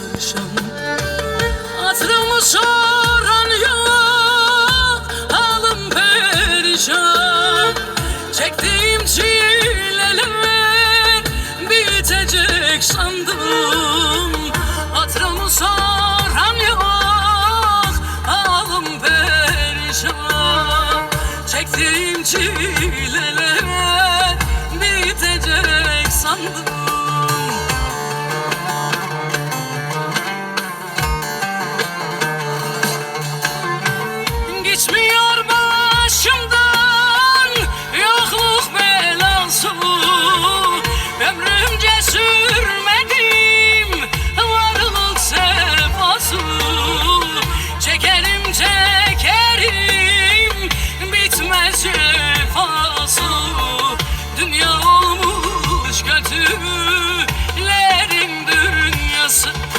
sarışın Hatırımı soran yok Halim perişan. Çektiğim çileler Bitecek sandım. Hatırımı soran yok Halim perişan. Çektiğim çileler Bitecek sandım. gönüllerin dünyası.